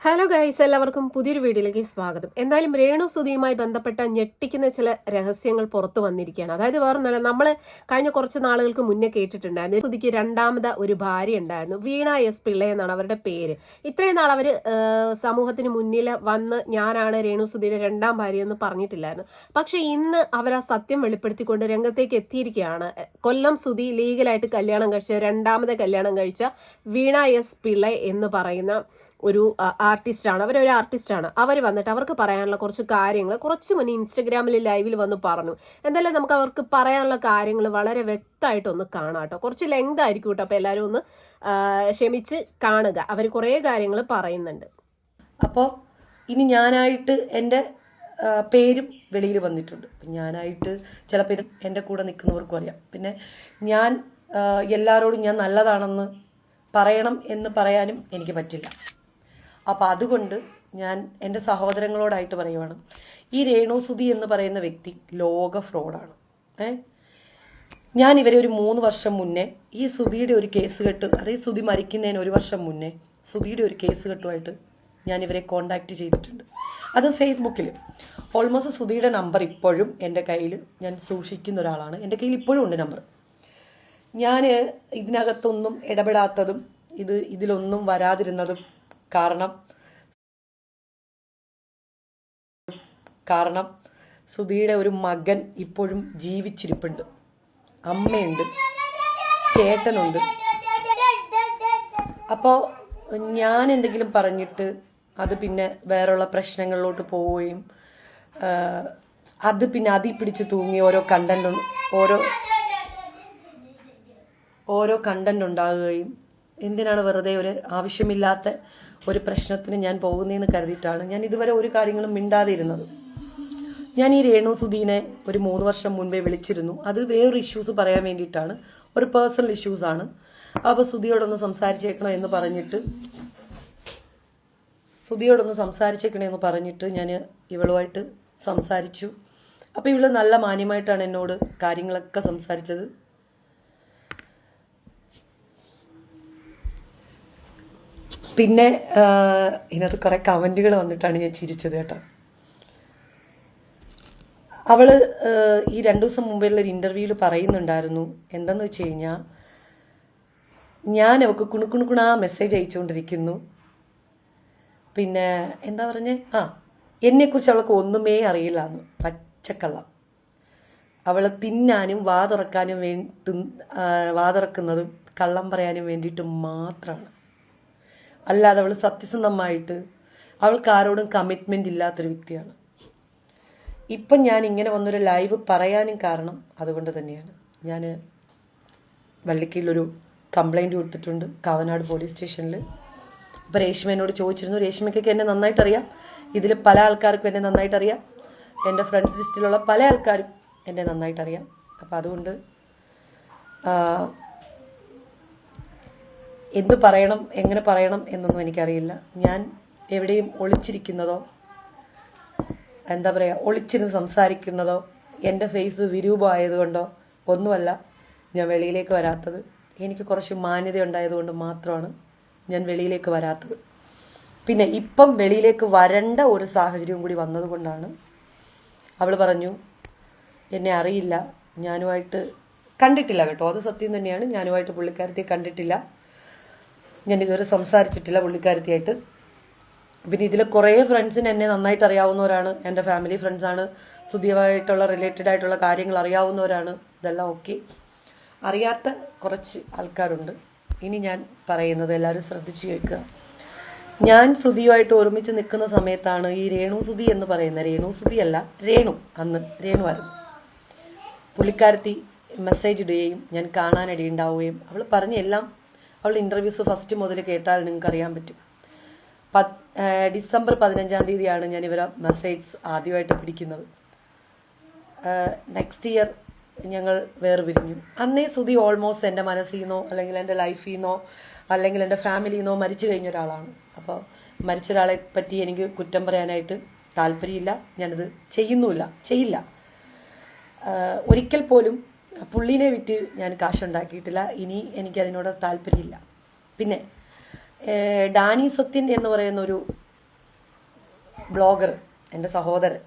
Hello guys എല്ലാവർക്കും പുതിയൊരു വീഡിയോയിലേക്ക് സ്വാഗതം. എന്തായാലും രേണു സുധിയുമായി ബന്ധപ്പെട്ട ഞെട്ടിക്കുന്ന ചില രഹസ്യങ്ങൾ പുറത്തു വന്നിരിക്കുകയാണ്. അതായത് വേറൊന്നല്ല നമ്മൾ കഴിഞ്ഞ കുറച്ച് നാളുകൾക്ക് മുന്നേ കേട്ടിട്ടുണ്ടായിരുന്നു. സുധിക്ക് രണ്ടാമത് ഒരു ഭാര്യ ഉണ്ടായിരുന്നു. വീണ എസ് പിള്ള എന്നാണ് അവരുടെ പേര്. ഇത്രയും നാൾ അവർ സമൂഹത്തിന് മുന്നിൽ വന്ന് ഞാനാണ് രേണു സുധിയുടെ രണ്ടാം ഭാര്യ എന്ന് പറഞ്ഞിട്ടില്ലായിരുന്നു. പക്ഷേ ഇന്ന് അവർ ആ സത്യം വെളിപ്പെടുത്തിക്കൊണ്ട് രംഗത്തേക്ക് എത്തിയിരിക്കുകയാണ്. കൊല്ലം സുധി ലീഗലായിട്ട് കല്യാണം കഴിച്ച രണ്ടാമത് കല്യാണം കഴിച്ച വീണ എസ് പിള്ള എന്ന് പറയുന്ന ഒരു ആർട്ടിസ്റ്റാണ് അവരൊരു ആർട്ടിസ്റ്റാണ് അവർ വന്നിട്ട് അവർക്ക് പറയാനുള്ള കുറച്ച് കാര്യങ്ങൾ കുറച്ച് മുന്നേ ഇൻസ്റ്റഗ്രാമിൽ ലൈവിൽ വന്ന് പറഞ്ഞു. എന്തായാലും നമുക്ക് അവർക്ക് പറയാനുള്ള കാര്യങ്ങൾ വളരെ വ്യക്തമായിട്ടൊന്ന് കാണാം കേട്ടോ. കുറച്ച് ലെങ്ത് ആയിരിക്കും കേട്ടോ. അപ്പോൾ എല്ലാവരും ഒന്ന് ക്ഷമിച്ച് കാണുക. അവർ കുറേ കാര്യങ്ങൾ പറയുന്നുണ്ട്. അപ്പോൾ ഇനി ഞാനായിട്ട് എന്റെ പേരും വെളിയിൽ വന്നിട്ടുണ്ട്. ഞാനായിട്ട് ചില പേര് എന്റെ കൂടെ നിൽക്കുന്നവർക്കും അറിയാം. പിന്നെ ഞാൻ എല്ലാവരോടും ഞാൻ നല്ലതാണെന്ന് പറയണം എന്ന് പറയാനും എനിക്ക് പറ്റില്ല. അപ്പോൾ അതുകൊണ്ട് ഞാൻ എന്റെ സഹോദരങ്ങളോടായിട്ട് പറയുവാണ്. ഈ രേണുസുതി എന്ന് പറയുന്ന വ്യക്തി ലോക ഫ്രോഡാണ്. ഏ? ഞാൻ ഇവരെ ഒരു മൂന്ന് വർഷം മുന്നേ ഈ സുധിയുടെ ഒരു കേസ് കെട്ട് അതായത് സുധി മരിക്കുന്നതിന് ഒരു വർഷം മുന്നേ സുധിയുടെ ഒരു കേസ് കെട്ടുമായിട്ട് ഞാൻ ഇവരെ കോണ്ടാക്ട് ചെയ്തിട്ടുണ്ട്. അത് ഫേസ്ബുക്കിൽ ഓൾമോസ്റ്റ് സുധിയുടെ നമ്പർ ഇപ്പോഴും എന്റെ കയ്യിൽ ഞാൻ സൂക്ഷിക്കുന്ന ഒരാളാണ്. എന്റെ കയ്യിൽ ഇപ്പോഴും ഉണ്ട് നമ്പർ ഞാൻ ഇതിനകത്തൊന്നും ഇടപെടാത്തതും ഇത് ഇതിലൊന്നും വരാതിരുന്നതും കാരണം കാരണം സുധിയുടെ ഒരു മകൻ ഇപ്പോഴും ജീവിച്ചിരിപ്പുണ്ട്. അമ്മയുണ്ട്. ചേട്ടനുണ്ട്. അപ്പോൾ ഞാൻ എന്തെങ്കിലും പറഞ്ഞിട്ട് അത് പിന്നെ വേറെയുള്ള പ്രശ്നങ്ങളിലോട്ട് പോവുകയും അത് പിന്നെ അതിൽ പിടിച്ച് തൂങ്ങി ഓരോ കണ്ടന്റ് ഓരോ ഓരോ കണ്ടന്റ് ഉണ്ടാകുകയും എന്തിനാണ് വെറുതെ ഒരു ആവശ്യമില്ലാത്ത ഒരു പ്രശ്നത്തിന് ഞാൻ പോകുന്നതെന്ന് കരുതിയിട്ടാണ് ഞാൻ ഇതുവരെ ഒരു കാര്യങ്ങളും മിണ്ടാതെ ഇരുന്നത് ഞാൻ ഈ രേണു സുധീനെ ഒരു മൂന്ന് വർഷം മുൻപേ വിളിച്ചിരുന്നു. അത് വേറൊരു ഇഷ്യൂസ് പറയാൻ വേണ്ടിയിട്ടാണ്. ഒരു പേഴ്സണൽ ഇഷ്യൂസ് ആണ്. അപ്പോൾ സുധിയോടൊന്ന് സംസാരിച്ചേക്കണോ എന്ന് പറഞ്ഞിട്ട് സുധിയോടൊന്ന് സംസാരിച്ചേക്കണേ എന്ന് പറഞ്ഞിട്ട് ഞാൻ ഇവളുമായിട്ട് സംസാരിച്ചു. അപ്പോൾ ഇവൾ നല്ല മാന്യമായിട്ടാണ് എന്നോട് കാര്യങ്ങളൊക്കെ സംസാരിച്ചത്. പിന്നെ ഇതിനകത്ത് കുറേ കമന്റുകൾ വന്നിട്ടാണ് ഞാൻ ചിരിച്ചത് കേട്ടോ. അവൾ ഈ രണ്ടു ദിവസം മുമ്പുള്ള ഒരു ഇന്റർവ്യൂവിൽ പറയുന്നുണ്ടായിരുന്നു. എന്തെന്ന് വെച്ച് കഴിഞ്ഞാൽ ഞാൻ അവൾക്ക് കുണുക്കുണുക്കുണാ മെസ്സേജ് അയച്ചുകൊണ്ടിരിക്കുന്നു. പിന്നെ എന്താ പറഞ്ഞേ? ആ എന്നെക്കുറിച്ച് അവൾക്ക് ഒന്നുമേ അറിയില്ല എന്ന്. പച്ചക്കള്ളം. അവളെ തിന്നാനും വാ തുറക്കാനും വേ കള്ളം പറയാനും വേണ്ടിയിട്ട് മാത്രമാണ് അല്ലാതെ അവൾ സത്യസന്ധമായിട്ട് അവൾക്ക് ആരോടും കമ്മിറ്റ്മെന്റ് ഇല്ലാത്തൊരു വ്യക്തിയാണ്. ഇപ്പം ഞാൻ ഇങ്ങനെ വന്നൊരു ലൈവ് പറയാനും കാരണം അതുകൊണ്ട് തന്നെയാണ്. ഞാൻ വള്ളിക്കയിലൊരു കംപ്ലൈന്റ് കൊടുത്തിട്ടുണ്ട് കാവനാട് പോലീസ് സ്റ്റേഷനിൽ അപ്പോൾ രേഷ്മ എന്നോട് ചോദിച്ചിരുന്നു രേഷ്മയ്ക്കൊക്കെ എന്നെ നന്നായിട്ട് അറിയാം ഇതിൽ പല ആൾക്കാർക്കും എന്നെ നന്നായിട്ട് അറിയാം എന്റെ ഫ്രണ്ട്സ് ലിസ്റ്റിലുള്ള പല ആൾക്കാരും എന്നെ നന്നായിട്ട് അറിയാം അപ്പോൾ അതുകൊണ്ട് എന്ത് പറയണം എങ്ങനെ പറയണം എന്നൊന്നും എനിക്കറിയില്ല. ഞാൻ എവിടെയും ഒളിച്ചിരിക്കുന്നതോ എന്താ പറയുക ഒളിച്ചിരുന്ന് സംസാരിക്കുന്നതോ എന്റെ ഫേസ് വിരൂപമായതുകൊണ്ടോ ഒന്നുമല്ല ഞാൻ വെളിയിലേക്ക് വരാത്തത്. എനിക്ക് കുറച്ച് മാന്യത ഉണ്ടായതുകൊണ്ട് മാത്രമാണ് ഞാൻ വെളിയിലേക്ക് വരാത്തത്. പിന്നെ ഇപ്പം വെളിയിലേക്ക് വരേണ്ട ഒരു സാഹചര്യവും കൂടി വന്നതുകൊണ്ടാണ് അവൾ പറഞ്ഞു എന്നെ അറിയില്ല ഞാനുമായിട്ട് കണ്ടിട്ടില്ല കേട്ടോ. അത് സത്യം തന്നെയാണ്. ഞാനുമായിട്ട് പുള്ളിക്കാരത്തെ കണ്ടിട്ടില്ല. ഞാൻ ഇതുവരെ സംസാരിച്ചിട്ടില്ല പുള്ളിക്കാരത്തിയായിട്ട്. പിന്നെ ഇതിൽ കുറേ ഫ്രണ്ട്സിന് എന്നെ നന്നായിട്ട് അറിയാവുന്നവരാണ്. എന്റെ ഫാമിലി ഫ്രണ്ട്സാണ് സുതിയമായിട്ടുള്ള റിലേറ്റഡ് ആയിട്ടുള്ള കാര്യങ്ങൾ അറിയാവുന്നവരാണ്. ഇതെല്ലാം ഓക്കെ അറിയാത്ത കുറച്ച് ആൾക്കാരുണ്ട്. ഇനി ഞാൻ പറയുന്നത് എല്ലാവരും ശ്രദ്ധിച്ച് കേൾക്കുക. ഞാൻ സുതിയുമായിട്ട് ഒരുമിച്ച് നിൽക്കുന്ന സമയത്താണ് ഈ രേണു സുതി എന്ന് പറയുന്ന രേണു സുതി അല്ല രേണു അന്ന് രേണു ആയിരുന്നു. പുള്ളിക്കാരത്തി മെസ്സേജ് ഇടുകയും ഞാൻ കാണാനിടയുണ്ടാവുകയും അവൾ പറഞ്ഞ എല്ലാം അവളുടെ ഇന്റർവ്യൂസ് ഫസ്റ്റ് മുതൽ കേട്ടാൽ നിങ്ങൾക്ക് അറിയാൻ പറ്റും. പത് ഏഹ് ഡിസംബർ പതിനഞ്ചാം തീയതിയാണ് ഞാൻ ഇവരെ മെസ്സേജ് ആദ്യമായിട്ട് പിടിക്കുന്നത്. നെക്സ്റ്റ് ഇയർ ഞങ്ങൾ വേറെ വേർപിരിഞ്ഞു. അന്നേ സുധി ഓൾമോസ്റ്റ് എന്റെ മനസ്സിൽ നിന്നോ അല്ലെങ്കിൽ എന്റെ ലൈഫിൽ നിന്നോ അല്ലെങ്കിൽ എന്റെ ഫാമിലിയിൽ നിന്നോ മരിച്ചു കഴിഞ്ഞ ഒരാളാണ്. അപ്പോൾ മരിച്ച ഒരാളെ പറ്റി എനിക്ക് കുറ്റം പറയാനായിട്ട് താല്പര്യമില്ല. ഞാനത് ചെയ്യുന്നുമില്ല. ചെയ്യില്ല. ഒരിക്കൽ പോലും പുള്ളീനെ വിറ്റ് ഞാൻ കാശുണ്ടാക്കിയിട്ടില്ല. ഇനി എനിക്ക് അതിനോട് താല്പര്യമില്ല. പിന്നെ ഡാനി സത്യൻ എന്ന് പറയുന്ന ഒരു ബ്ലോഗർ എന്റെ സഹോദരൻ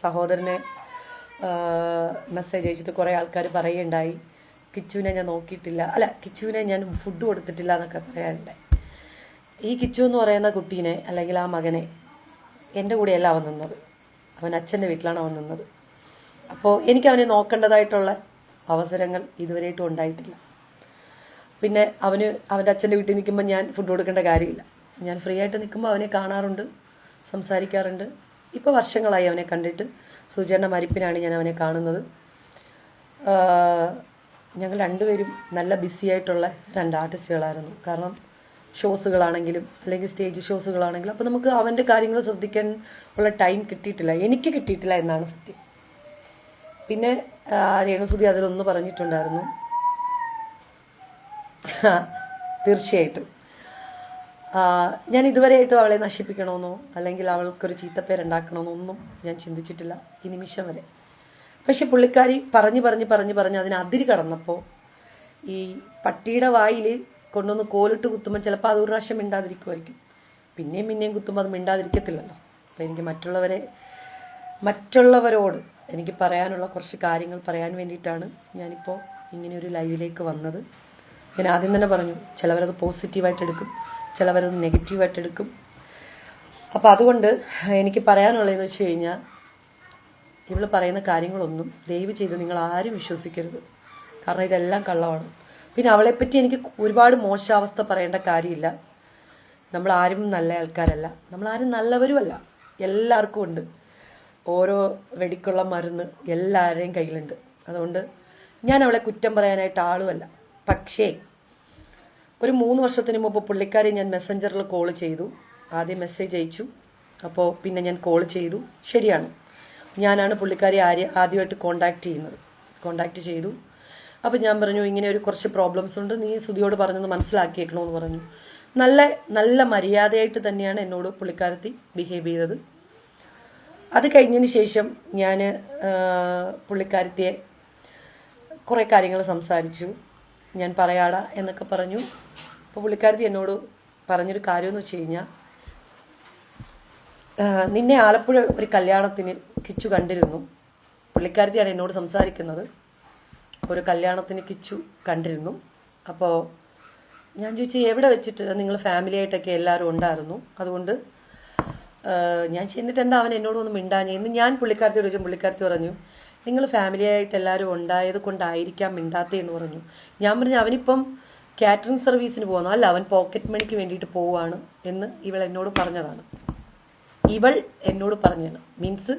സഹോദരനെ മെസ്സേജ് അയച്ചിട്ട് കുറേ ആൾക്കാർ പറയുകയുണ്ടായി. കിച്ചുവിനെ ഞാൻ നോക്കിയിട്ടില്ല. അല്ല കിച്ചുവിനെ ഞാൻ ഫുഡ് കൊടുത്തിട്ടില്ല എന്നൊക്കെ പറയാറുണ്ടായി ഈ കിച്ചു എന്ന് പറയുന്ന കുട്ടീനെ അല്ലെങ്കിൽ ആ മകനെ എന്റെ കൂടെയല്ല അവൻ നിന്നത്. അവൻ അച്ഛന്റെ വീട്ടിലാണ് അവൻ നിന്നത്. അപ്പോൾ എനിക്ക് അവനെ നോക്കേണ്ടതായിട്ടുള്ള അവസരങ്ങൾ ഇതുവരെയായിട്ടും ഉണ്ടായിട്ടില്ല. പിന്നെ അവന് അവന്റെ അച്ഛന്റെ വീട്ടിൽ നിൽക്കുമ്പോൾ ഞാൻ ഫുഡ് കൊടുക്കേണ്ട കാര്യമില്ല. ഞാൻ ഫ്രീ ആയിട്ട് നിൽക്കുമ്പോൾ അവനെ കാണാറുണ്ട് സംസാരിക്കാറുണ്ട്. ഇപ്പോൾ വർഷങ്ങളായി അവനെ കണ്ടിട്ട് സുചേട്ടന്റെ മരിപ്പിനാണ് ഞാൻ അവനെ കാണുന്നത്. ഞങ്ങൾ രണ്ടുപേരും നല്ല ബിസി ആയിട്ടുള്ള രണ്ട് ആർട്ടിസ്റ്റുകളായിരുന്നു കാരണം ഷോസുകളാണെങ്കിലും അല്ലെങ്കിൽ സ്റ്റേജ് ഷോസുകളാണെങ്കിലും അപ്പോൾ നമുക്ക് അവന്റെ കാര്യങ്ങൾ ശ്രദ്ധിക്കാൻ ഉള്ള ടൈം കിട്ടിയിട്ടില്ല. എനിക്ക് കിട്ടിയിട്ടില്ല എന്നാണ് സത്യം. പിന്നെ രേണുസുതി അതിലൊന്ന് പറഞ്ഞിട്ടുണ്ടായിരുന്നു. തീർച്ചയായിട്ടും. ഞാൻ ഇതുവരെയായിട്ടും അവളെ നശിപ്പിക്കണമെന്നോ അല്ലെങ്കിൽ അവൾക്കൊരു ചീത്തപ്പേരുണ്ടാക്കണമെന്നോ ഒന്നും ഞാൻ ചിന്തിച്ചിട്ടില്ല ഈ നിമിഷം വരെ. പക്ഷെ പുള്ളിക്കാരി പറഞ്ഞു പറഞ്ഞ് പറഞ്ഞ് പറഞ്ഞ് അതിന് അതിരി കടന്നപ്പോൾ ഈ പട്ടിയുടെ വായിൽ കൊണ്ടുവന്ന് കോലിട്ട് കുത്തുമ്പോൾ ചിലപ്പോൾ അത് ഒരു പ്രാവശ്യം മിണ്ടാതിരിക്കുമായിരിക്കും. പിന്നെയും പിന്നെയും കുത്തുമ്പോൾ അത് മിണ്ടാതിരിക്കത്തില്ലല്ലോ. അപ്പോൾ എനിക്ക് മറ്റുള്ളവരെ മറ്റുള്ളവരോട് എനിക്ക് പറയാനുള്ള കുറച്ച് കാര്യങ്ങൾ പറയാൻ വേണ്ടിയിട്ടാണ് ഞാനിപ്പോൾ ഇങ്ങനെ ഒരു ലൈവിലേക്ക് വന്നത്. ഞാൻ ആദ്യം തന്നെ പറഞ്ഞു ചിലവരത് പോസിറ്റീവായിട്ട് എടുക്കും ചിലവരത് നെഗറ്റീവായിട്ട് എടുക്കും. അപ്പോൾ അതുകൊണ്ട് എനിക്ക് പറയാനുള്ളതെന്ന് വെച്ച് കഴിഞ്ഞാൽ ഇവൾ പറയുന്ന കാര്യങ്ങളൊന്നും ദയവ് ചെയ്ത് നിങ്ങൾ ആരും വിശ്വസിക്കരുത്. കാരണം ഇതെല്ലാം കള്ളമാണ്. പിന്നെ അവളെപ്പറ്റി എനിക്ക് ഒരുപാട് മോശാവസ്ഥ പറയേണ്ട കാര്യമില്ല. നമ്മൾ ആരും നല്ല ആൾക്കാരല്ല. നമ്മൾ ആരും നല്ലവരുമല്ല. എല്ലാവർക്കും ഉണ്ട്. ഓരോ വെടിക്കുള്ള മരുന്ന് എല്ലാവരുടെയും കയ്യിലുണ്ട്. അതുകൊണ്ട് ഞാൻ അവളെ കുറ്റം പറയാനായിട്ട് ആളുമല്ല. പക്ഷേ ഒരു മൂന്ന് വർഷത്തിന് മുമ്പ് പുള്ളിക്കാരി ഞാൻ മെസ്സഞ്ചറിൽ കോൾ ചെയ്തു. ആദ്യം മെസ്സേജ് അയച്ചു. അപ്പോൾ പിന്നെ ഞാൻ കോൾ ചെയ്തു. ശരിയാണ്. ഞാനാണ് പുള്ളിക്കാരി ആര്യ ആദ്യമായിട്ട് കോണ്ടാക്ട് ചെയ്യുന്നത്. കോണ്ടാക്ട് ചെയ്തു. അപ്പോൾ ഞാൻ പറഞ്ഞു ഇങ്ങനെ ഒരു കുറച്ച് പ്രോബ്ലംസ് ഉണ്ട്. നീ സുധിയോട് പറഞ്ഞത് മനസ്സിലാക്കിയേക്കണമെന്ന് പറഞ്ഞു. നല്ല നല്ല മര്യാദയായിട്ട് തന്നെയാണ് എന്നോട് പുള്ളിക്കാരത്തി ബിഹേവ് ചെയ്തത്. അത് കഴിഞ്ഞതിന് ശേഷം ഞാൻ പുള്ളിക്കാരത്തിയെ കുറേ കാര്യങ്ങൾ സംസാരിച്ചു. ഞാൻ പറയാടാ എന്നൊക്കെ പറഞ്ഞു. അപ്പോൾ പുള്ളിക്കാരത്തി എന്നോട് പറഞ്ഞൊരു കാര്യമെന്ന് വെച്ച് കഴിഞ്ഞാൽ നിന്നെ ആലപ്പുഴ ഒരു കല്യാണത്തിന് കിച്ചു കണ്ടിരുന്നു. പുള്ളിക്കാരത്തിയാണ് എന്നോട് സംസാരിക്കുന്നത്. ഒരു കല്യാണത്തിന് കിച്ചു കണ്ടിരുന്നു. അപ്പോൾ ഞാൻ ചോദിച്ചു എവിടെ വെച്ചിട്ട്? നിങ്ങൾ ഫാമിലിയായിട്ടൊക്കെ എല്ലാവരും ഉണ്ടായിരുന്നു. അതുകൊണ്ട് ഞാൻ ചെന്നിട്ട് എന്താ അവൻ എന്നോട് ഒന്നും മിണ്ടാഞ്ഞേ? ഇന്ന് ഞാൻ പുള്ളിക്കാരത്തി ചോദിച്ചു പുള്ളിക്കാരത്തി പറഞ്ഞു നിങ്ങൾ ഫാമിലി ആയിട്ട് എല്ലാവരും ഉണ്ടായത് കൊണ്ടായിരിക്കാം മിണ്ടാത്തതെന്ന് പറഞ്ഞു. ഞാൻ പറഞ്ഞു അവനിപ്പം കാറ്ററിംഗ് സർവീസിന് പോകുന്നു അല്ല അവൻ പോക്കറ്റ് മണിക്ക് വേണ്ടിയിട്ട് പോവാണ് എന്ന് ഇവൾ എന്നോട് പറഞ്ഞതാണ്. ഇവൾ എന്നോട് പറഞ്ഞാണ് മീൻസ്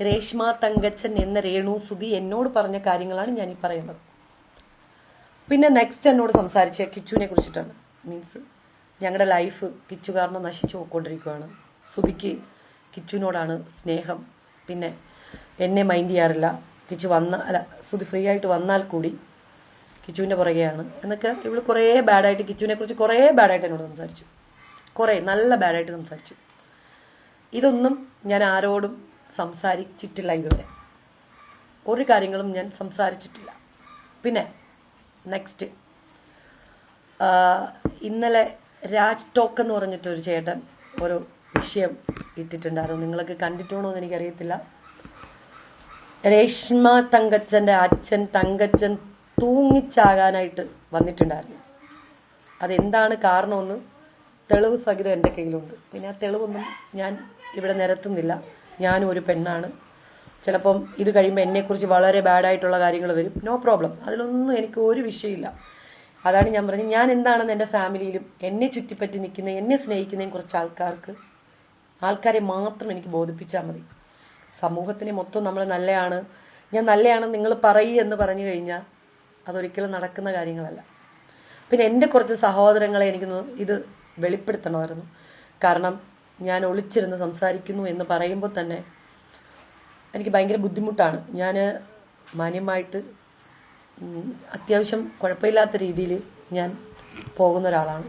രേഷ്മ തങ്കച്ചൻ എന്ന രേണു സുധി എന്നോട് പറഞ്ഞ കാര്യങ്ങളാണ് ഞാൻ ഈ പറയുന്നത്. പിന്നെ നെക്സ്റ്റ് എന്നോട് സംസാരിച്ച കിച്ചുവിനെ കുറിച്ചിട്ടാണ്. മീൻസ് ഞങ്ങളുടെ ലൈഫ് കിച്ചു കാരണം നശിച്ചു പോയിക്കൊണ്ടിരിക്കുകയാണ് സുധിക്ക് കിച്ചുവിനോടാണ് സ്നേഹം. പിന്നെ എന്നെ മൈൻഡ് ചെയ്യാറില്ല. കിച്ചു വന്ന അല്ല സുധി ഫ്രീ ആയിട്ട് വന്നാൽ കൂടി കിച്ചുവിന്റെ പുറകെയാണ്. എന്നൊക്കെ ഇവൾ കുറേ ബാഡായിട്ട് കിച്ചുവിനെ കുറിച്ച് കുറേ ബാഡായിട്ട് എന്നോട് സംസാരിച്ചു. കുറേ നല്ല ബാഡായിട്ട് സംസാരിച്ചു. ഇതൊന്നും ഞാൻ ആരോടും സംസാരിച്ചിട്ടില്ല ഇതുവരെ. ഒരു കാര്യങ്ങളും ഞാൻ സംസാരിച്ചിട്ടില്ല. പിന്നെ നെക്സ്റ്റ് ഇന്നലെ രാജ് ടോക്ക് എന്ന് പറഞ്ഞിട്ടൊരു ചേട്ടൻ ഒരു വിഷയം ഇട്ടിട്ടുണ്ടായിരുന്നു. നിങ്ങളൊക്കെ കണ്ടിട്ടുണ്ടോ എന്ന് എനിക്കറിയത്തില്ല. രേഷ്മ തങ്കച്ചന്റെ അച്ഛൻ തങ്കച്ചൻ തൂങ്ങിച്ചാകാനായിട്ട് വന്നിട്ടുണ്ടായിരുന്നു. അതെന്താണ് കാരണമെന്ന് തെളിവ് സഹിതം എന്റെ കയ്യിലുണ്ട്. പിന്നെ ആ തെളിവൊന്നും ഞാൻ ഇവിടെ നിരത്തുന്നില്ല. ഞാനും ഒരു പെണ്ണാണ്. ചിലപ്പം ഇത് കഴിയുമ്പോൾ എന്നെക്കുറിച്ച് വളരെ ബാഡായിട്ടുള്ള കാര്യങ്ങൾ വരും. No problem. അതിലൊന്നും എനിക്ക് ഒരു വിഷയമില്ല. അതാണ് ഞാൻ പറഞ്ഞത്. ഞാൻ എന്താണെന്ന് എന്റെ ഫാമിലിയിലും എന്നെ ചുറ്റിപ്പറ്റി നിൽക്കുന്ന എന്നെ സ്നേഹിക്കുന്നതിനെ കുറച്ച് ആൾക്കാർക്ക് ആൾക്കാരെ മാത്രം എനിക്ക് ബോധിപ്പിച്ചാൽ മതി. സമൂഹത്തിനെ മൊത്തം നമ്മൾ നല്ലയാണ്. ഞാൻ നല്ലയാണ് നിങ്ങൾ പറയൂ എന്ന് പറഞ്ഞു കഴിഞ്ഞാൽ അതൊരിക്കലും നടക്കുന്ന കാര്യങ്ങളല്ല. പിന്നെ എന്റെ കുറച്ച് സഹോദരങ്ങളെ എനിക്ക് ഇത് വെളിപ്പെടുത്തണമായിരുന്നു. കാരണം ഞാൻ ഒളിച്ചിരുന്ന് സംസാരിക്കുന്നു എന്ന് പറയുമ്പോൾ തന്നെ എനിക്ക് ഭയങ്കര ബുദ്ധിമുട്ടാണ്. ഞാൻ മാന്യമായിട്ട് അത്യാവശ്യം കുഴപ്പമില്ലാത്ത രീതിയിൽ ഞാൻ പോകുന്ന ഒരാളാണ്.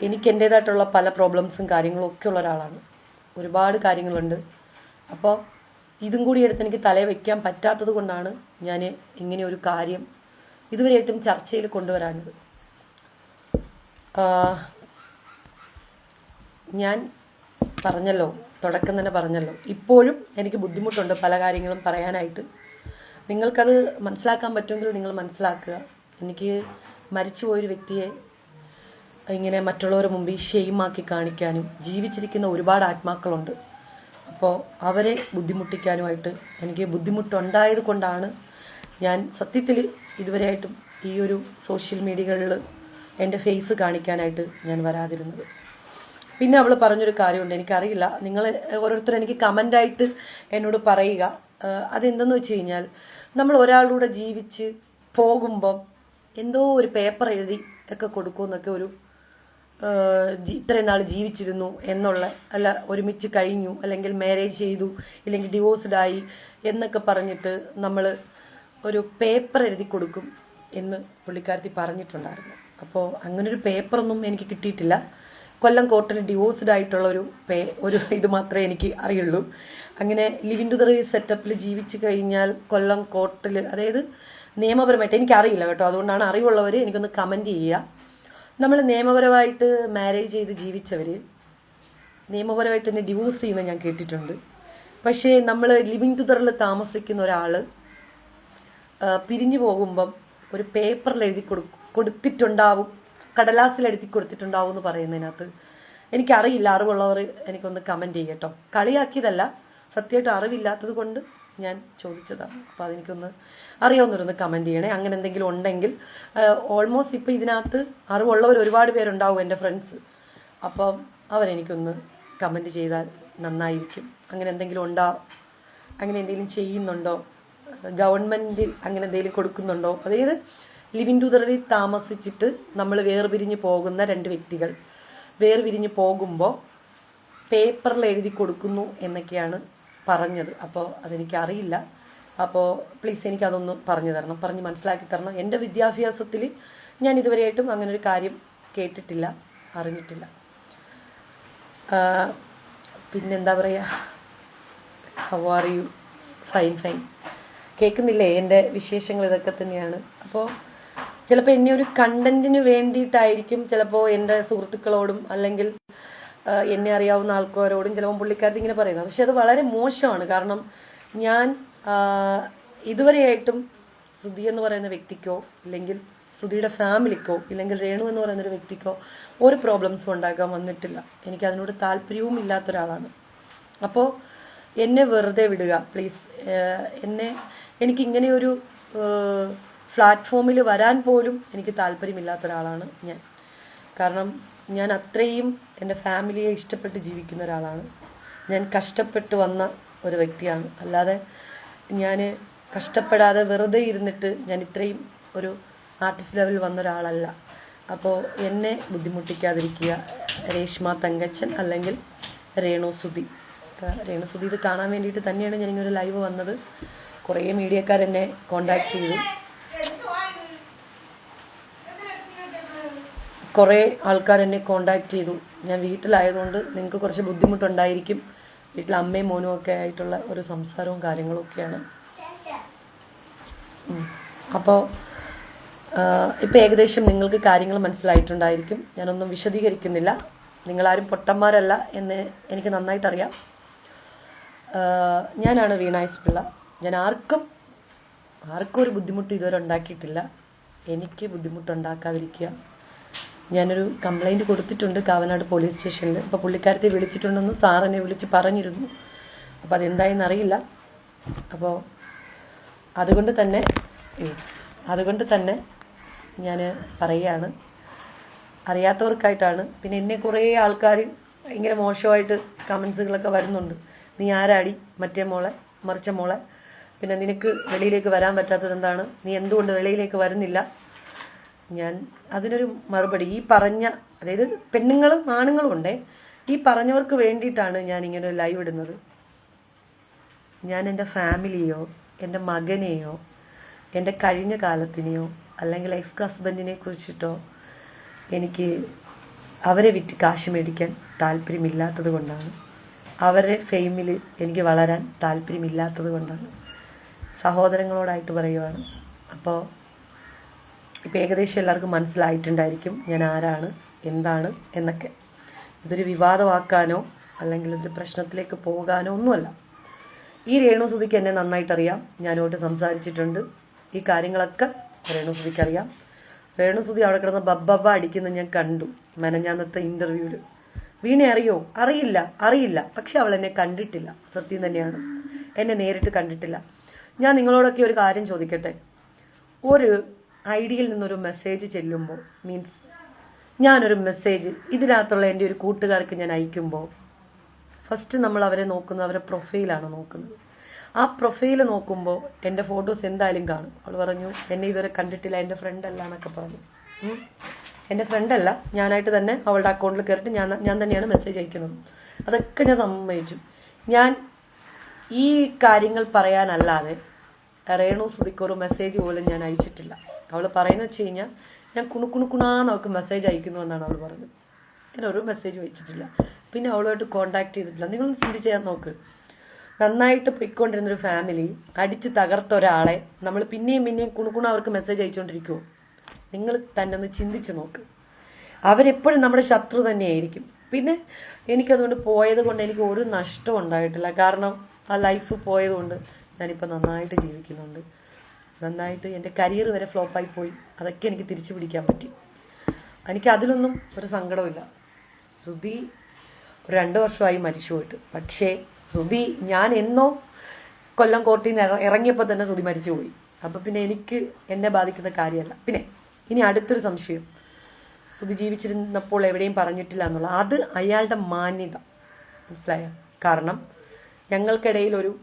എനിക്ക് എന്റേതായിട്ടുള്ള പല പ്രോബ്ലംസും കാര്യങ്ങളും ഒക്കെ ഉള്ള ഒരാളാണ്. ഒരുപാട് കാര്യങ്ങളുണ്ട്. അപ്പോൾ ഇതും കൂടി എടുത്ത് എനിക്ക് തലയിൽ വെക്കാൻ പറ്റാത്തത് കൊണ്ടാണ് ഞാൻ ഇങ്ങനെ ഒരു കാര്യം ഇതുവരെയായിട്ടും ചർച്ചയിൽ കൊണ്ടുവരാനത് ഞാൻ പറഞ്ഞല്ലോ തുടക്കം തന്നെ പറഞ്ഞല്ലോ. ഇപ്പോഴും എനിക്ക് ബുദ്ധിമുട്ടുണ്ട് പല കാര്യങ്ങളും പറയാനായിട്ട്. നിങ്ങൾക്കത് മനസ്സിലാക്കാൻ പറ്റുമെങ്കിൽ നിങ്ങൾ മനസ്സിലാക്കുക. എനിക്ക് മരിച്ചുപോയൊരു വ്യക്തിയെ ഇങ്ങനെ മറ്റുള്ളവരുടെ മുമ്പിൽ ഷെയിമാക്കി കാണിക്കാനും ജീവിച്ചിരിക്കുന്ന ഒരുപാട് ആത്മാക്കളുണ്ട്. അപ്പോൾ അവരെ ബുദ്ധിമുട്ടിക്കാനുമായിട്ട് എനിക്ക് ബുദ്ധിമുട്ടുണ്ടായത് കൊണ്ടാണ് ഞാൻ സത്യത്തിൽ ഇതുവരെയായിട്ടും ഈ ഒരു സോഷ്യൽ മീഡിയകളിൽ എന്റെ ഫേസ് കാണിക്കാനായിട്ട് ഞാൻ വരാതിരുന്നത്. പിന്നെ അവൾ പറഞ്ഞൊരു കാര്യമുണ്ട് എനിക്കറിയില്ല. നിങ്ങൾ ഓരോരുത്തർ എനിക്ക് കമന്റായിട്ട് എന്നോട് പറയുക. അതെന്തെന്ന് വെച്ച് കഴിഞ്ഞാൽ നമ്മൾ ഒരാളുടെ ജീവിച്ച് പോകുമ്പം എന്തോ ഒരു പേപ്പർ എഴുതി ഒക്കെ കൊടുക്കുമെന്നൊക്കെ ഒരു ഇത്രയും നാൾ ജീവിച്ചിരുന്നു എന്നുള്ള അല്ല ഒരുമിച്ച് കഴിഞ്ഞു അല്ലെങ്കിൽ മാരേജ് ചെയ്തു ഇല്ലെങ്കിൽ ഡിവോഴ്സ്ഡ് ആയി എന്നൊക്കെ പറഞ്ഞിട്ട് നമ്മൾ ഒരു പേപ്പർ എഴുതി കൊടുക്കും എന്ന് പുള്ളിക്കാരത്തി പറഞ്ഞിട്ടുണ്ടായിരുന്നു. അപ്പോൾ അങ്ങനൊരു പേപ്പറൊന്നും എനിക്ക് കിട്ടിയിട്ടില്ല. കൊല്ലം കോർട്ടിന് ഡിവോഴ്സ്ഡ് ആയിട്ടുള്ള ഒരു പേ ഒരു ഇത് മാത്രമേ എനിക്ക് അറിയുള്ളൂ. അങ്ങനെ ലിവിൻ ദറി സെറ്റപ്പിൽ ജീവിച്ചു കഴിഞ്ഞാൽ കൊല്ലം കോർട്ടിൽ അതായത് നിയമപരമായിട്ട് എനിക്കറിയില്ല കേട്ടോ. അതുകൊണ്ടാണ് അറിവുള്ളവർ എനിക്കൊന്ന് കമന്റ് ചെയ്യുക. നമ്മൾ നിയമപരമായിട്ട് മാരേജ് ചെയ്ത് ജീവിച്ചവർ നിയമപരമായിട്ട് തന്നെ ഡിവോഴ്സ് ചെയ്യുന്ന ഞാൻ കേട്ടിട്ടുണ്ട്. പക്ഷേ നമ്മൾ ലിവിങ് ടുദറിൽ താമസിക്കുന്ന ഒരാൾ പിരിഞ്ഞു പോകുമ്പം ഒരു പേപ്പറിൽ എഴുതി കൊടു കൊടുത്തിട്ടുണ്ടാവും. കടലാസിൽ എഴുതി കൊടുത്തിട്ടുണ്ടാവും എന്ന് പറയുന്നതിനകത്ത് എനിക്കറിയില്ല അറിവുള്ളവർ എനിക്കൊന്ന് കമന്റ് ചെയ്യട്ടോ കളിയാക്കിയതല്ല സത്യമായിട്ട് അറിവില്ലാത്തത് കൊണ്ട് ഞാൻ ചോദിച്ചതാണ്. അപ്പോൾ അതെനിക്കൊന്ന് അറിയാവുന്നവരൊന്ന് കമന്റ് ചെയ്യണേ. അങ്ങനെ എന്തെങ്കിലും ഉണ്ടെങ്കിൽ ഓൾമോസ്റ്റ് ഇപ്പോൾ ഇതിനകത്ത് അറിവുള്ളവർ ഒരുപാട് പേരുണ്ടാവും എന്റെ ഫ്രണ്ട്സ് അപ്പം അവരെനിക്കൊന്ന് കമന്റ് ചെയ്താൽ നന്നായിരിക്കും. അങ്ങനെ എന്തെങ്കിലും ഉണ്ടോ അങ്ങനെ എന്തെങ്കിലും ചെയ്യുന്നുണ്ടോ? ഗവൺമെന്റ് അങ്ങനെ എന്തെങ്കിലും കൊടുക്കുന്നുണ്ടോ? അതായത് ലിവിങ് ടുതറിൽ താമസിച്ചിട്ട് നമ്മൾ വേർപിരിഞ്ഞ് പോകുന്ന രണ്ട് വ്യക്തികൾ. വേർപിരിഞ്ഞ് പോകുമ്പോൾ പേപ്പറിൽ എഴുതി കൊടുക്കുന്നു എന്നൊക്കെയാണ് പറഞ്ഞത്. അപ്പോൾ അതെനിക്കറിയില്ല. അപ്പോൾ പ്ലീസ് എനിക്കതൊന്ന് പറഞ്ഞു തരണം. പറഞ്ഞ് മനസ്സിലാക്കി തരണം. എന്റെ വിദ്യാഭ്യാസത്തിൽ ഞാൻ ഇതുവരെയായിട്ടും അങ്ങനെ ഒരു കാര്യം കേട്ടിട്ടില്ല. അറിഞ്ഞിട്ടില്ല. പിന്നെന്താ പറയുക how are you fine fine കേൾക്കുന്നില്ലേ? എന്റെ വിശേഷങ്ങൾ ഇതൊക്കെ തന്നെയാണ്. അപ്പോൾ ചിലപ്പോൾ എന്നെ ഒരു കണ്ടന്റിന് വേണ്ടിയിട്ടായിരിക്കും ചിലപ്പോൾ എന്റെ സുഹൃത്തുക്കളോടും അല്ലെങ്കിൽ എന്നെ അറിയാവുന്ന ആൾക്കാരോടും ചിലപ്പോൾ പുള്ളിക്കാരത്തി ഇങ്ങനെ പറയുന്നത്. പക്ഷെ അത് വളരെ മോശമാണ്. കാരണം ഞാൻ ഇതുവരെയായിട്ടും സുധി എന്ന് പറയുന്ന വ്യക്തിക്കോ അല്ലെങ്കിൽ സുധിയുടെ ഫാമിലിക്കോ ഇല്ലെങ്കിൽ രേണു എന്ന് പറയുന്ന ഒരു വ്യക്തിക്കോ ഒരു പ്രോബ്ലംസും ഉണ്ടാക്കാൻ വന്നിട്ടില്ല. എനിക്ക് അതിനോട് താല്പര്യവും ഇല്ലാത്ത ഒരാളാണ്. അപ്പോൾ എന്നെ വെറുതെ വിടുക പ്ലീസ് എന്നെ എനിക്ക് ഇങ്ങനെയൊരു പ്ലാറ്റ്ഫോമിൽ വരാൻ പോലും എനിക്ക് താല്പര്യമില്ലാത്ത ഒരാളാണ് ഞാൻ. കാരണം ഞാൻ അത്രയും എന്റെ ഫാമിലിയെ ഇഷ്ടപ്പെട്ട് ജീവിക്കുന്ന ഒരാളാണ്. ഞാൻ കഷ്ടപ്പെട്ട് വന്ന ഒരു വ്യക്തിയാണ്. അല്ലാതെ ഞാൻ കഷ്ടപ്പെടാതെ വെറുതെ ഇരുന്നിട്ട് ഞാൻ ഇത്രയും ഒരു ആർട്ടിസ്റ്റ് ലെവലിൽ വന്ന ഒരാളല്ല. അപ്പോൾ എന്നെ ബുദ്ധിമുട്ടിക്കാതിരിക്കുക. രേഷ്മ തങ്കച്ചൻ അല്ലെങ്കിൽ രേണു സുധി ഇത് കാണാൻ വേണ്ടിയിട്ട് തന്നെയാണ് ഞാനിങ്ങനെ ഒരു ലൈവ് വന്നത്. കുറേ മീഡിയക്കാരെന്നെ കോണ്ടാക്ട് ചെയ്തു. കുറേ ആൾക്കാർ എന്നെ കോണ്ടാക്ട് ചെയ്തു. ഞാൻ വീട്ടിലായതുകൊണ്ട് നിങ്ങൾക്ക് കുറച്ച് ബുദ്ധിമുട്ടുണ്ടായിരിക്കും. വീട്ടിൽ അമ്മയും മോനും ഒക്കെ ആയിട്ടുള്ള ഒരു സംസാരവും കാര്യങ്ങളും ഒക്കെയാണ്. അപ്പോൾ ഇപ്പോൾ ഏകദേശം നിങ്ങൾക്ക് കാര്യങ്ങൾ മനസ്സിലായിട്ടുണ്ടായിരിക്കും. ഞാനൊന്നും വിശദീകരിക്കുന്നില്ല. നിങ്ങളാരും പൊട്ടന്മാരല്ല എന്ന് എനിക്ക് നന്നായിട്ടറിയാം. ഞാനാണ് വീണായസ് പിള്ള ഞാൻ ആർക്കും ആർക്കും ഒരു ബുദ്ധിമുട്ട് ഇതുവരെ ഉണ്ടാക്കിയിട്ടില്ല. എനിക്ക് ബുദ്ധിമുട്ടുണ്ടാക്കാതിരിക്കുക. ഞാനൊരു കംപ്ലൈന്റ് കൊടുത്തിട്ടുണ്ട് കാവനാട് പോലീസ് സ്റ്റേഷനിൽ അപ്പോൾ പുള്ളിക്കാരത്തെ വിളിച്ചിട്ടുണ്ടെന്ന് സാറിനെ വിളിച്ച് പറഞ്ഞിരുന്നു. അപ്പോൾ അതെന്തായെന്ന് അറിയില്ല. അപ്പോൾ അതുകൊണ്ട് തന്നെ അതുകൊണ്ട് തന്നെ ഞാൻ പറയുകയാണ്. അറിയാത്തവർക്കായിട്ടാണ്. പിന്നെ എന്നെ കുറേ ആൾക്കാർ ഭയങ്കര മോശമായിട്ട് കമൻസുകളൊക്കെ വരുന്നുണ്ട്. നീ ആരാടി? മറ്റേ മോളെ മറിച്ച മോളെ. പിന്നെ നിനക്ക് വെളിയിലേക്ക് വരാൻ പറ്റാത്തത് എന്താണ്? നീ എന്തുകൊണ്ട് വെളിയിലേക്ക് വരുന്നില്ല? ഞാൻ അതിനൊരു മറുപടി. ഈ പറഞ്ഞ അതായത് പെണ്ണുങ്ങളും ആണുങ്ങളും ഉണ്ടേ ഈ പറഞ്ഞവർക്ക് വേണ്ടിയിട്ടാണ് ഞാൻ ഇങ്ങനെ ലൈവ് ഇടുന്നത്. ഞാൻ എന്റെ ഫാമിലിയോ എന്റെ മകനെയോ എന്റെ കഴിഞ്ഞ കാലത്തിനെയോ അല്ലെങ്കിൽ എക്സ് ഹസ്ബൻഡിനെ കുറിച്ചിട്ടോ എനിക്ക് അവരെ വിറ്റ് കാശ് മേടിക്കാൻ താല്പര്യമില്ലാത്തത് കൊണ്ടാണ്. അവരുടെ ഫെയിമിൽ എനിക്ക് വളരാൻ താല്പര്യമില്ലാത്തത് കൊണ്ടാണ്. സഹോദരങ്ങളോടായിട്ട് പറയുവാണ്. അപ്പോൾ ഇപ്പോൾ ഏകദേശം എല്ലാവർക്കും മനസ്സിലായിട്ടുണ്ടായിരിക്കും ഞാൻ ആരാണ് എന്താണ് എന്നൊക്കെ. ഇതൊരു വിവാദമാക്കാനോ അല്ലെങ്കിൽ ഇതൊരു പ്രശ്നത്തിലേക്ക് പോകാനോ ഒന്നുമല്ല. ഈ രേണുസുതിക്ക് എന്നെ നന്നായിട്ടറിയാം. ഞാനോട്ട് സംസാരിച്ചിട്ടുണ്ട്. ഈ കാര്യങ്ങളൊക്കെ രേണുസുതിക്ക് അറിയാം. രേണുസുതി അവിടെ കിടന്ന് ബബ്ബബ അടിക്കുന്നത് ഞാൻ കണ്ടു മെനഞ്ഞാന്നത്തെ ഇന്റർവ്യൂവിൽ വീണെ അറിയോ? അറിയില്ല അറിയില്ല. പക്ഷെ അവൾ എന്നെ കണ്ടിട്ടില്ല. സത്യം തന്നെയാണ്. എന്നെ നേരിട്ട് കണ്ടിട്ടില്ല. ഞാൻ നിങ്ങളോടൊക്കെ ഒരു കാര്യം ചോദിക്കട്ടെ? ഒരു ഐഡിയിൽ നിന്നൊരു മെസ്സേജ് ചെല്ലുമ്പോൾ മീൻസ് ഞാനൊരു മെസ്സേജ് ഇതിനകത്തുള്ള എന്റെ ഒരു കൂട്ടുകാർക്ക് ഞാൻ അയക്കുമ്പോൾ ഫസ്റ്റ് നമ്മൾ അവരെ നോക്കുന്നത് അവരെ പ്രൊഫൈലാണ് നോക്കുന്നത്. ആ പ്രൊഫൈൽ നോക്കുമ്പോൾ എന്റെ ഫോട്ടോസ് എന്തായാലും കാണും. അവൾ പറഞ്ഞു എന്നെ ഇതുവരെ കണ്ടിട്ടില്ല എന്റെ ഫ്രണ്ട് അല്ല എന്നൊക്കെ പറഞ്ഞു. എന്റെ ഫ്രണ്ടല്ല ഞാനായിട്ട് തന്നെ അവളുടെ അക്കൗണ്ടിൽ കയറിയിട്ട് ഞാൻ ഞാൻ തന്നെയാണ് മെസ്സേജ് അയക്കുന്നത്. അതൊക്കെ ഞാൻ സമ്മതിച്ചു. ഞാൻ ഈ കാര്യങ്ങൾ പറയാനല്ലാതെ റേണു സുതിക്ക് മെസ്സേജ് പോലും ഞാൻ അയച്ചിട്ടില്ല. അവൾ പറയുന്നത് വെച്ച് കഴിഞ്ഞാൽ ഞാൻ കുണു കുണു കുണാന്ന് അവൾക്ക് മെസ്സേജ് അയക്കുന്നു എന്നാണ് അവൾ പറഞ്ഞത്. ഞാൻ ഒരു മെസ്സേജ് വെച്ചിട്ടില്ല. പിന്നെ അവളുമായിട്ട് കോണ്ടാക്ട് ചെയ്തിട്ടില്ല. നിങ്ങളൊന്ന് ചിന്തിച്ച് ചെയ്യാൻ നോക്ക്. നന്നായിട്ട് പൊയ്ക്കൊണ്ടിരുന്നൊരു ഫാമിലി അടിച്ച് തകർത്ത ഒരാളെ നമ്മൾ പിന്നെയും പിന്നെയും കുണുക്കുണ അവർക്ക് മെസ്സേജ് അയച്ചുകൊണ്ടിരിക്കുമോ നിങ്ങൾ തന്നെ ഒന്ന് ചിന്തിച്ച് നോക്ക്. അവരെപ്പോഴും നമ്മുടെ ശത്രു തന്നെയായിരിക്കും. പിന്നെ എനിക്കതുകൊണ്ട് പോയത് കൊണ്ട് എനിക്ക് ഒരു നഷ്ടവും ഉണ്ടായിട്ടില്ല. കാരണം ആ ലൈഫ് പോയതുകൊണ്ട് ഞാനിപ്പോൾ നന്നായിട്ട് ജീവിക്കുന്നുണ്ട്. നന്നായിട്ട് എന്റെ കരിയർ വരെ ഫ്ലോപ്പായി പോയി. അതൊക്കെ എനിക്ക് തിരിച്ചു പിടിക്കാൻ പറ്റി. എനിക്ക് അതിലൊന്നും ഒരു സങ്കടമില്ല ശ്രുതി ഒരു രണ്ട് വർഷമായി മരിച്ചു പോയിട്ട്. പക്ഷേ ശ്രുതി ഞാൻ എന്നോ കൊല്ലം കോർട്ടിൽ നിന്ന് ഇറങ്ങിയപ്പോൾ തന്നെ ശ്രുതി മരിച്ചു പോയി. അപ്പോൾ പിന്നെ എനിക്ക് എന്നെ ബാധിക്കുന്ന കാര്യമല്ല. പിന്നെ ഇനി അടുത്തൊരു സംശയം. ശ്രുതി ജീവിച്ചിരുന്നപ്പോൾ എവിടെയും പറഞ്ഞിട്ടില്ല എന്നുള്ള അത് അയാളുടെ മാന്യത. മനസ്സിലായ? കാരണം ഞങ്ങൾക്കിടയിൽ ഒരു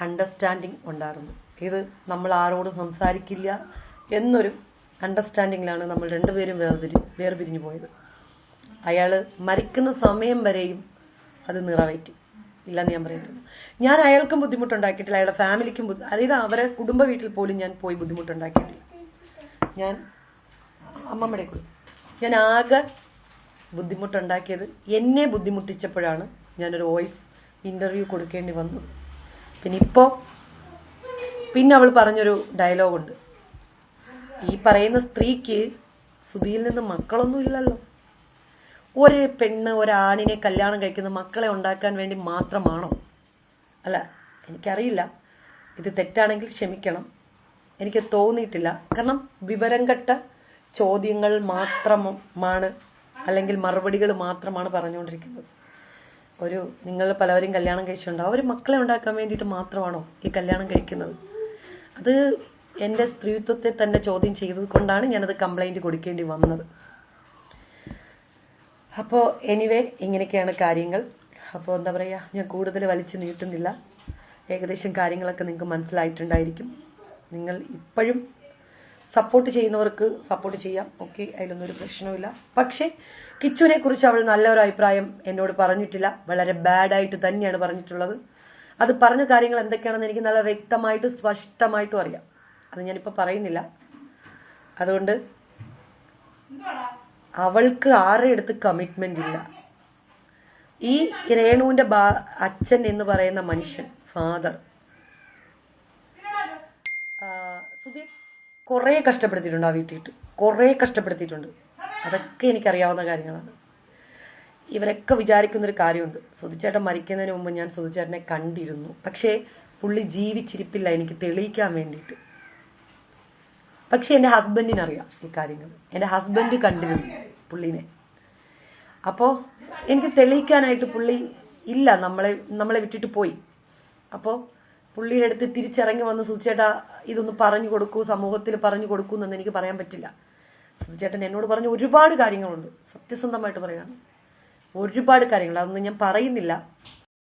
അണ്ടർസ്റ്റാൻഡിങ് ഉണ്ടായിരുന്നു. ഇത് നമ്മൾ ആരോടും സംസാരിക്കില്ല എന്നൊരു അണ്ടർസ്റ്റാൻഡിങ്ങിലാണ് നമ്മൾ രണ്ടുപേരും വേർതിരി വേർപിരിഞ്ഞു പോയത്. അയാൾ മരിക്കുന്ന സമയം വരെയും അത് നിറവേറ്റി. ഇല്ലെന്ന് ഞാൻ പറയുന്നത് ഞാൻ അയാൾക്കും ബുദ്ധിമുട്ടുണ്ടാക്കിയിട്ടില്ല അയാളുടെ ഫാമിലിക്കും ബുദ്ധി അതായത് അവരെ കുടുംബ വീട്ടിൽ പോലും ഞാൻ പോയി ബുദ്ധിമുട്ടുണ്ടാക്കിയിട്ടില്ല. ഞാൻ അമ്മമ്മയുടെ കൂടെ. ഞാൻ ആകെ ബുദ്ധിമുട്ടുണ്ടാക്കിയത് എന്നെ ബുദ്ധിമുട്ടിച്ചപ്പോഴാണ് ഞാനൊരു വോയിസ് ഇന്റർവ്യൂ കൊടുക്കേണ്ടി വന്നത്. പിന്നെ ഇപ്പോൾ പിന്നെ അവൾ പറഞ്ഞൊരു ഡയലോഗുണ്ട് ഈ പറയുന്ന സ്ത്രീക്ക് സുധിയിൽ നിന്ന് മക്കളൊന്നും ഇല്ലല്ലോ. ഒരു പെണ്ണ് ഒരാണിനെ കല്യാണം കഴിക്കുന്ന മക്കളെ ഉണ്ടാക്കാൻ വേണ്ടി മാത്രമാണോ? അല്ല എനിക്കറിയില്ല. ഇത് തെറ്റാണെങ്കിൽ ക്ഷമിക്കണം. എനിക്ക് തോന്നിയിട്ടില്ല. കാരണം വിവരം കെട്ട ചോദ്യങ്ങൾ മാത്രമാണ് അല്ലെങ്കിൽ മറുപടികൾ മാത്രമാണ് പറഞ്ഞുകൊണ്ടിരിക്കുന്നത്. ഒരു നിങ്ങൾ പലവരും കല്യാണം കഴിച്ചിട്ടുണ്ടോ അവർ മക്കളെ ഉണ്ടാക്കാൻ വേണ്ടിയിട്ട് മാത്രമാണോ ഈ കല്യാണം കഴിക്കുന്നത്? അത് എന്റെ സ്ത്രീത്വത്തെ തന്നെ ചോദ്യം ചെയ്തത് കൊണ്ടാണ് ഞാനത് കംപ്ലൈന്റ് കൊടുക്കേണ്ടി വന്നത്. അപ്പോൾ എനിവേ ഇങ്ങനെയൊക്കെയാണ് കാര്യങ്ങൾ. അപ്പോൾ എന്താ പറയുക ഞാൻ കൂടുതൽ വലിച്ചു നീട്ടുന്നില്ല. ഏകദേശം കാര്യങ്ങളൊക്കെ നിങ്ങൾക്ക് മനസ്സിലായിട്ടുണ്ടായിരിക്കും. നിങ്ങൾ ഇപ്പോഴും സപ്പോർട്ട് ചെയ്യുന്നവർക്ക് സപ്പോർട്ട് ചെയ്യാം. ഓക്കെ അതിലൊന്നും ഒരു പ്രശ്നവുമില്ല. പക്ഷേ കിച്ചുവിനെ കുറിച്ച് അവൾ നല്ലൊരു അഭിപ്രായം എന്നോട് പറഞ്ഞിട്ടില്ല. വളരെ ബാഡായിട്ട് തന്നെയാണ് പറഞ്ഞിട്ടുള്ളത്. അത് പറഞ്ഞ കാര്യങ്ങൾ എന്തൊക്കെയാണെന്ന് എനിക്ക് നല്ല വ്യക്തമായിട്ട് സ്പഷ്ടമായിട്ടും അറിയാം. അത് ഞാനിപ്പോൾ പറയുന്നില്ല. അതുകൊണ്ട് അവൾക്ക് ആരുടെ അടുത്ത് കമ്മിറ്റ്മെന്റ് ഇല്ല? ഈ രേണുവിന്റെ ബാ അച്ഛൻ എന്ന് പറയുന്ന മനുഷ്യൻ ഫാദർ സുധീർ കുറേ കഷ്ടപ്പെടുത്തിയിട്ടുണ്ട് ആ വീട്ടിൽ കുറേ കഷ്ടപ്പെടുത്തിയിട്ടുണ്ട്. അതൊക്കെ എനിക്കറിയാവുന്ന കാര്യങ്ങളാണ്. ഇവരൊക്കെ വിചാരിക്കുന്നൊരു കാര്യമുണ്ട്. സുധിച്ചേട്ടൻ മരിക്കുന്നതിന് മുമ്പ് ഞാൻ സുധിച്ചേട്ടനെ കണ്ടിരുന്നു. പക്ഷേ പുള്ളി ജീവിച്ചിരിപ്പില്ല. എനിക്ക് തെളിയിക്കാൻ വേണ്ടിയിട്ട്. പക്ഷെ എന്റെ ഹസ്ബൻഡിനറിയാം ഈ കാര്യങ്ങൾ. എന്റെ ഹസ്ബൻഡ് കണ്ടിരുന്നു പുള്ളിനെ. അപ്പോൾ എനിക്ക് തെളിയിക്കാനായിട്ട് പുള്ളി ഇല്ല. നമ്മളെ നമ്മളെ വിട്ടിട്ട് പോയി. അപ്പോൾ പുള്ളിയുടെ അടുത്ത് തിരിച്ചിറങ്ങി വന്ന് സുധിച്ചേട്ടാ ഇതൊന്ന് പറഞ്ഞു കൊടുക്കൂ സമൂഹത്തിൽ പറഞ്ഞു കൊടുക്കൂ എന്നൊന്നും എനിക്ക് പറയാൻ പറ്റില്ല. സുധിച്ചേട്ടൻ എന്നോട് പറഞ്ഞ ഒരുപാട് കാര്യങ്ങളുണ്ട്. സത്യസന്ധമായിട്ട് പറയാണ്. ഒരുപാട് കാര്യങ്ങൾ അതൊന്നും ഞാൻ പറയുന്നില്ല.